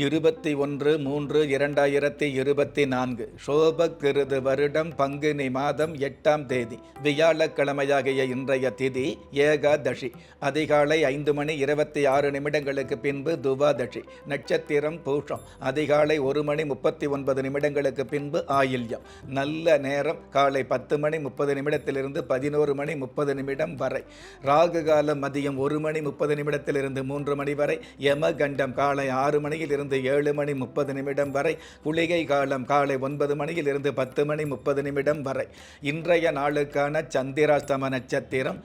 இருபத்தி ஒன்று மூன்று இரண்டாயிரத்தி இருபத்தி நான்கு. சோபக்கிருது வருடம் பங்குனி மாதம் எட்டாம் தேதி வியாழக்கிழமையாகிய இன்றைய திதி ஏகாதசி. அதிகாலை ஐந்து மணி இருபத்தி ஆறு நிமிடங்களுக்கு பின்பு துவாதசி நட்சத்திரம் பூஷம். அதிகாலை ஒரு மணி முப்பத்தி ஒன்பது நிமிடங்களுக்கு பின்பு ஆயில்யம். நல்ல நேரம் காலை பத்து மணி முப்பது நிமிடத்திலிருந்து பதினோரு மணி முப்பது நிமிடம் வரை. ராகு காலம் மதியம் ஒரு மணி முப்பது நிமிடத்திலிருந்து மூன்று மணி வரை. யமகண்டம் காலை ஆறு மணியில் இருந்து ஏழு மணி முப்பது நிமிடம் வரை குளிகை காலம் காலை ஒன்பது மணியில் இருந்து பத்து மணி முப்பது நிமிடம் வரை. இன்றைய நாளுக்கான சந்திராஷ்டம நட்சத்திரம்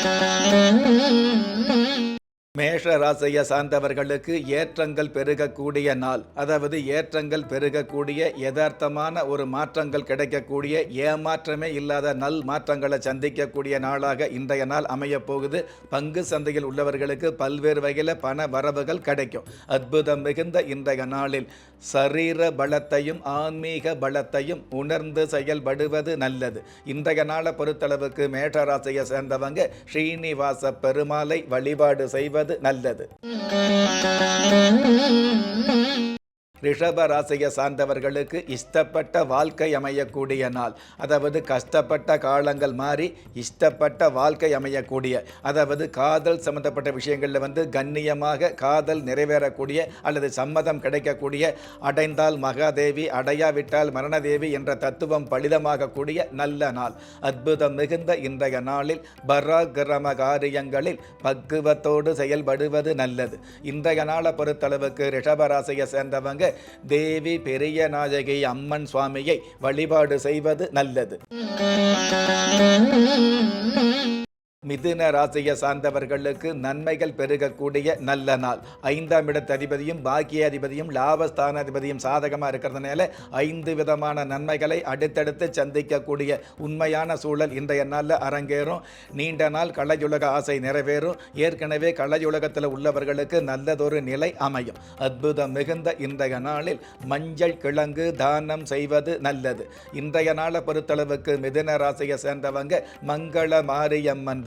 Thank you. மேஷ ராசியை சார்ந்தவர்களுக்கு ஏற்றங்கள் பெருகக்கூடிய நாள். அதாவது ஏற்றங்கள் பெருகக்கூடிய யதார்த்தமான ஒரு மாற்றங்கள் கிடைக்கக்கூடிய ஏமாற்றமே இல்லாத நல் மாற்றங்களை சந்திக்கக்கூடிய நாளாக இன்றைய நாள் அமையப்போகுது பங்கு சந்தையில் உள்ளவர்களுக்கு பல்வேறு வகையில் பண வரவுகள் கிடைக்கும். அற்புதம் மிகுந்த இன்றைய நாளில் சரீர பலத்தையும் ஆன்மீக பலத்தையும் உணர்ந்து செயல்படுவது நல்லது. இன்றைய நாளை பொறுத்தளவுக்கு மேஷராசியை சேர்ந்தவங்க ஸ்ரீனிவாச பெருமாளை வழிபாடு செய்வது நல்லது ரிஷப ராசியை சார்ந்தவர்களுக்கு இஷ்டப்பட்ட வாழ்க்கை அமையக்கூடிய நாள். அதாவது கஷ்டப்பட்ட காலங்கள் மாறி இஷ்டப்பட்ட வாழ்க்கை அமையக்கூடிய அதாவது காதல் சம்பந்தப்பட்ட விஷயங்களில் வந்து கண்ணியமாக காதல் நிறைவேறக்கூடிய அல்லது சம்மதம் கிடைக்கக்கூடிய அடைந்தால் மகாதேவி அடையாவிட்டால் மரணதேவி என்ற தத்துவம் பலிதமாகக்கூடிய நல்ல நாள். அற்புதம் மிகுந்த இன்றைய நாளில் பராக்கிரம காரியங்களில் பக்குவத்தோடு செயல்படுவது நல்லது. இன்றைய நாளை பொறுத்தளவுக்கு ரிஷபராசியை சேர்ந்தவங்க தேவி பெரிய நாயகி அம்மன் சுவாமியை வழிபாடு செய்வது நல்லது. மிதுன ராசியை சார்ந்தவர்களுக்கு நன்மைகள் பெருகக்கூடிய நல்ல நாள். ஐந்தாம் இடத்து அதிபதியும் பாக்கிய அதிபதியும் லாபஸ்தானாதிபதியும் சாதகமாக இருக்கிறதுனால ஐந்து விதமான நன்மைகளை அடுத்தடுத்து சந்திக்கக்கூடிய உண்மையான சூழல் இன்றைய நாளில் அரங்கேறும். நீண்ட நாள் கலையுலக ஆசை நிறைவேறும். ஏற்கனவே கலையுலகத்தில் உள்ளவர்களுக்கு நல்லதொரு நிலை அமையும். அற்புதம் மிகுந்த இன்றைய நாளில் மஞ்சள் கிழங்கு தானம் செய்வது நல்லது. இன்றைய நாளை பொறுத்தளவுக்கு மிதுன ராசியை சேர்ந்தவங்க மங்கள மாரியம்மன்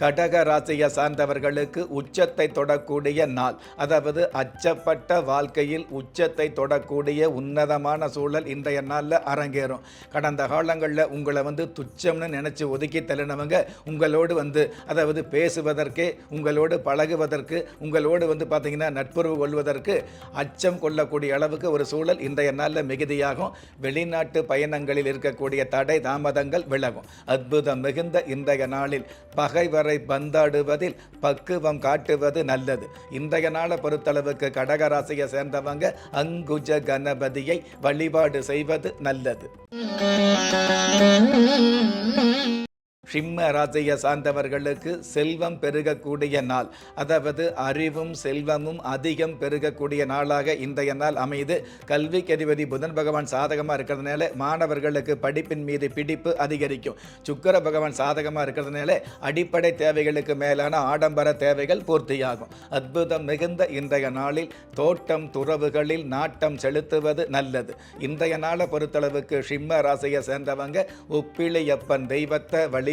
கடக ராசியை சார்ந்தவர்களுக்கு உச்சத்தை தொடக்கூடிய நாள். அதாவது அச்சப்பட்ட வாழ்க்கையில் உச்சத்தை தொடக்கூடிய உன்னதமான சூழல் இன்றைய நாளில் அரங்கேறும். கடந்த காலங்களில் உங்களை வந்து துச்சம்னு நினச்சி ஒதுக்கி தள்ளினவங்க உங்களோடு வந்து அதாவது பேசுவதற்கு உங்களோடு பழகுவதற்கு உங்களோடு வந்து பார்த்தீங்கன்னா நட்புறவு கொள்வதற்கு அச்சம் கொள்ளக்கூடிய அளவுக்கு ஒரு சூழல் இன்றைய நாளில் மிகுதியாகும். வெளிநாட்டு பயணங்களில் இருக்கக்கூடிய தடை தாமதங்கள் விலகும். அற்புதம் மிகுந்த இன்றைய நாளில் பகைவர் அவரை பந்தாடுவதில் பக்குவம் காட்டுவது நல்லது. இன்றைய நாளை பொறுத்தளவுக்கு கடகராசியை சேர்ந்தவங்க அங்குஜ கணபதியை வழிபாடு செய்வது நல்லது. சிம்ம ராசியை சார்ந்தவர்களுக்கு செல்வம் பெருகக்கூடிய நாள். அதாவது அறிவும் செல்வமும் அதிகம் பெருகக்கூடிய நாளாக இன்றைய நாள் அமைது கல்விக்கு அதிபதி புதன் பகவான் சாதகமாக இருக்கிறதுனால மாணவர்களுக்கு படிப்பின் மீது பிடிப்பு அதிகரிக்கும். சுக்கர பகவான் சாதகமாக இருக்கிறதுனால அடிப்படை தேவைகளுக்கு மேலான ஆடம்பர தேவைகள் பூர்த்தியாகும். அற்புதம் மிகுந்த இன்றைய நாளில் தோட்டம் துறவுகளில் நாட்டம் செலுத்துவது நல்லது. இன்றைய நாளை பொறுத்தளவுக்கு சிம்ம ராசியை சேர்ந்தவங்க உப்பிலியப்பன் தெய்வத்தை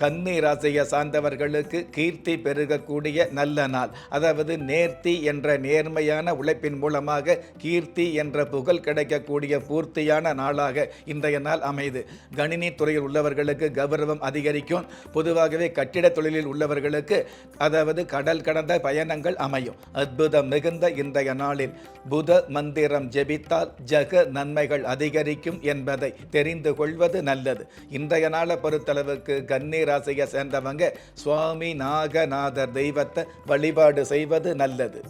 கன்னி ராசியை சார்ந்தவர்களுக்கு கீர்த்தி பெருகக்கூடிய நல்ல நாள். அதாவது நேர்த்தி என்ற நேர்மையான உழைப்பின் மூலமாக கீர்த்தி என்ற புகழ் கிடைக்கக்கூடிய பூர்த்தியான நாளாக இன்றைய நாள் அமைது. கணினி துறையில் உள்ளவர்களுக்கு கௌரவம் அதிகரிக்கும். பொதுவாகவே கட்டிட தொழிலில் உள்ளவர்களுக்கு அதாவது கடல் கடந்த பயணங்கள் அமையும். அற்புதம் மிகுந்த இன்றைய நாளில் புத மந்திரம் ஜெபித்தால் ஜக நன்மைகள் அதிகரிக்கும் என்பதை தெரிந்து கொள்வது நல்லது. இன்றைய நாளை பொறுத்தளவுக்கு கன்னி ராசியை சேர்ந்தவங்க சுவாமி நாகநாதர் தெய்வத்தை வழிபாடு செய்வது நல்லது.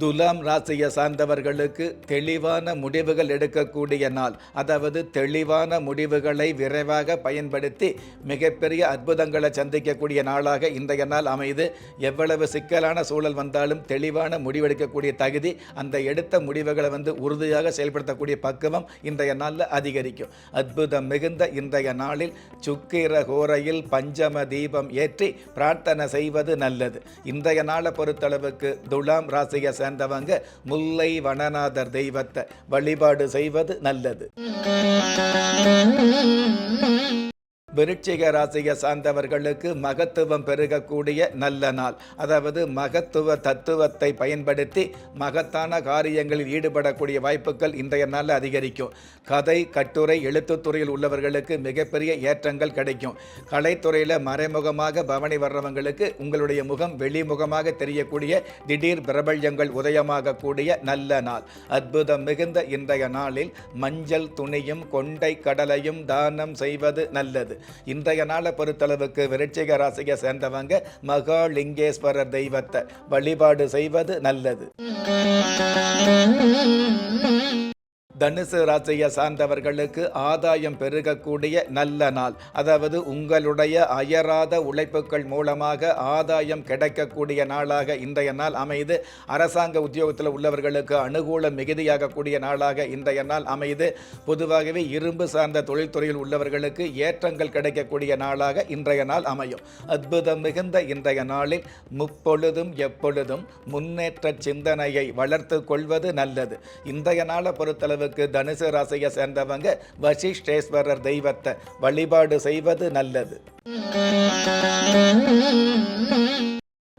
துலாம் ராசியை சார்ந்தவர்களுக்கு தெளிவான முடிவுகள் எடுக்கக்கூடிய நாள். அதாவது தெளிவான முடிவுகளை விரைவாக பயன்படுத்தி மிகப்பெரிய அற்புதங்களை சந்திக்கக்கூடிய நாளாக இன்றைய நாள் அமைது எவ்வளவு சிக்கலான சூழல் வந்தாலும் தெளிவான முடிவெடுக்கக்கூடிய தகுதி அந்த எடுத்த முடிவுகளை வந்து உறுதியாக செயல்படுத்தக்கூடிய பக்குவம் இன்றைய நாளில் அதிகரிக்கும். அற்புதம் மிகுந்த இன்றைய நாளில் சுக்கிர கோரையில் பஞ்சம தீபம் ஏற்றி பிரார்த்தனை செய்வது நல்லது. இன்றைய நாளை பொறுத்தளவுக்கு துலாம் ராசியை சேர்ந்தவங்க முல்லை வனநாதர் தெய்வத்தை வழிபாடு செய்வது நல்லது. விருட்சிக ராசியை சார்ந்தவர்களுக்கு மகத்துவம் பெருகக்கூடிய நல்ல நாள். அதாவது மகத்துவ தத்துவத்தை பயன்படுத்தி மகத்தான காரியங்களில் ஈடுபடக்கூடிய வாய்ப்புகள் இன்றைய நாளில் அதிகரிக்கும். கதை கட்டுரை எழுத்துத்துறையில் உள்ளவர்களுக்கு மிகப்பெரிய ஏற்றங்கள் கிடைக்கும். கலைத்துறையில் மறைமுகமாக பவனி வர்றவங்களுக்கு உங்களுடைய முகம் வெளிமுகமாக தெரியக்கூடிய திடீர் பிரபல்யங்கள் உதயமாகக்கூடிய நல்ல நாள். அற்புதம் மிகுந்த இன்றைய நாளில் மஞ்சள் துணியும் கொண்டை கடலையும் தானம் செய்வது நல்லது. இன்றைய நாளை பொறுத்தளவுக்கு விருட்சிக ராசியை சேர்ந்தவங்க மகாலிங்கேஸ்வரர் தெய்வத்தை வழிபாடு செய்வது நல்லது. தனுசு ராசியை சார்ந்தவர்களுக்கு ஆதாயம் பெருகக்கூடிய நல்ல நாள். அதாவது உங்களுடைய அயராத உழைப்புகள் மூலமாக ஆதாயம் கிடைக்கக்கூடிய நாளாக இன்றைய நாள் அமைது. அரசாங்க உத்தியோகத்தில் உள்ளவர்களுக்கு அனுகூலம் மிகுதியாகக்கூடிய நாளாக இன்றைய நாள் அமைது. பொதுவாகவே இரும்பு சார்ந்த தொழில்துறையில் உள்ளவர்களுக்கு ஏற்றங்கள் கிடைக்கக்கூடிய நாளாக இன்றைய நாள் அமையும். அற்புதம் மிகுந்த இன்றைய நாளில் முப்பொழுதும் எப்பொழுதும் முன்னேற்ற சிந்தனையை வளர்த்து கொள்வது நல்லது. இன்றைய நாளை பொறுத்தளவு உங்களுக்கு தனுசு ராசியை சேர்ந்தவங்க வசிஷ்டேஸ்வரர் தெய்வத்தை வழிபாடு செய்வது நல்லது.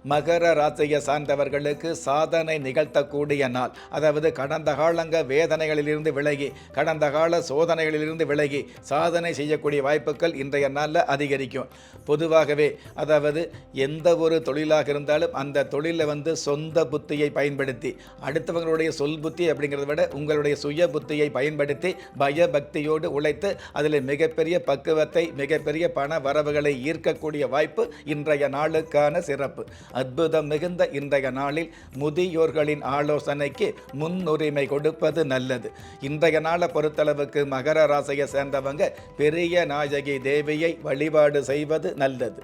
மகர ராசியை சார்ந்தவர்களுக்கு சாதனை நிகழ்த்தக்கூடிய நாள். அதாவது கடந்த காலங்க வேதனைகளிலிருந்து விலகி கடந்த கால சோதனைகளிலிருந்து விலகி சாதனை செய்யக்கூடிய வாய்ப்புகள் இன்றைய நாளில் அதிகரிக்கும். பொதுவாகவே அதாவது எந்த ஒரு தொழிலாக இருந்தாலும் அந்த தொழிலில் வந்து சொந்த புத்தியை பயன்படுத்தி அடுத்தவங்களுடைய சொல் புத்தி அப்படிங்கிறத விட உங்களுடைய சுய புத்தியை பயன்படுத்தி பயபக்தியோடு உழைத்து அதில் மிகப்பெரிய பக்குவத்தை மிகப்பெரிய பண வரவுகளை ஈர்க்கக்கூடிய வாய்ப்பு இன்றைய நாளுக்கான சிறப்பு. அற்புதம் மிகுந்த இன்றைய நாளில் முதியோர்களின் ஆலோசனைக்கு முன்னுரிமை கொடுப்பது நல்லது. இன்றைய நாளை பொறுத்தளவுக்கு மகர ராசியை சேர்ந்தவங்க பெரிய நாயகி தேவியை வழிபாடு செய்வது நல்லது.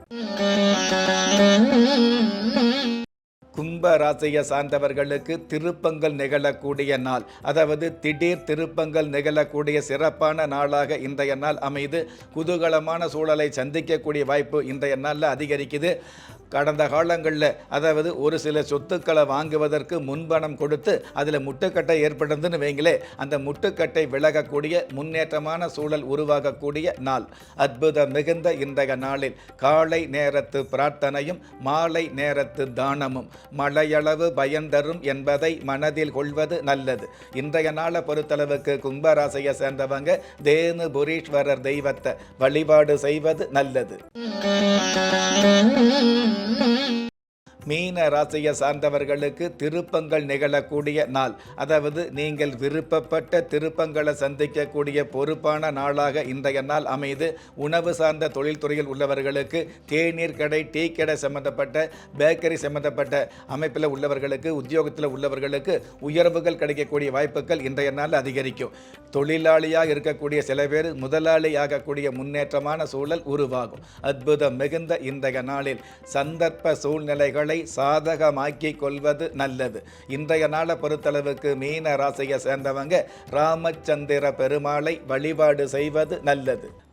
கும்ப ராசியை சார்ந்தவர்களுக்கு திருப்பங்கள் நிகழக்கூடிய நாள். அதாவது திடீர் திருப்பங்கள் நிகழக்கூடிய சிறப்பான நாளாக இன்றைய நாள் அமைது. குதூகலமான சூழலை சந்திக்கக்கூடிய வாய்ப்பு இன்றைய நாளில் அதிகரிக்குது. கடந்த காலங்களில் அதாவது ஒரு சில சொத்துக்களை வாங்குவதற்கு முன்பணம் கொடுத்து அதில் முட்டுக்கட்டை ஏற்படுதுன்னு வைங்களே அந்த முட்டுக்கட்டை விலகக்கூடிய முன்னேற்றமான சூழல் உருவாகக்கூடிய நாள். அற்புதம் மிகுந்த இன்றைய நாளில் காலை நேரத்து பிரார்த்தனையும் மாலை நேரத்து தானமும். மழையளவு பயந்தரும் என்பதை மனதில் கொள்வது நல்லது. இன்றைய நாளை பொறுத்தளவுக்கு கும்பராசையை சேர்ந்தவங்க தேனு புரீஸ்வரர் தெய்வத்தை வழிபாடு செய்வது நல்லது. மீன ராசியை சார்ந்தவர்களுக்கு திருப்பங்கள் நிகழக்கூடிய நாள். அதாவது நீங்கள் விருப்பப்பட்ட திருப்பங்களை சந்திக்கக்கூடிய பொறுப்பான நாளாக இன்றைய நாள் அமைது. உணவு சார்ந்த தொழில்துறையில் உள்ளவர்களுக்கு தேநீர் கடை டீ கடை சம்பந்தப்பட்ட பேக்கரி சம்பந்தப்பட்ட அமைப்பில் உள்ளவர்களுக்கு உத்தியோகத்தில் உள்ளவர்களுக்கு உயர்வுகள் கிடைக்கக்கூடிய வாய்ப்புகள் இன்றைய நாள் அதிகரிக்கும். தொழிலாளியாக இருக்கக்கூடிய சில பேர் முதலாளி ஆகக்கூடிய முன்னேற்றமான சூழல் உருவாகும். அற்புதம் மிகுந்த இன்றைய நாளில் சந்தர்ப்ப சூழ்நிலைகளை சாதகமாக்கிக் கொள்வது நல்லது. இன்றைய நாளை பொறுத்தளவுக்கு மீன ராசியை சேர்ந்தவங்க ராமச்சந்திர பெருமாளை வழிபாடு செய்வது நல்லது.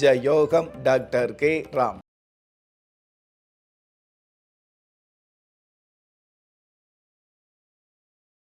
ராஜயோகம் டாக்டர் கே. ராம்.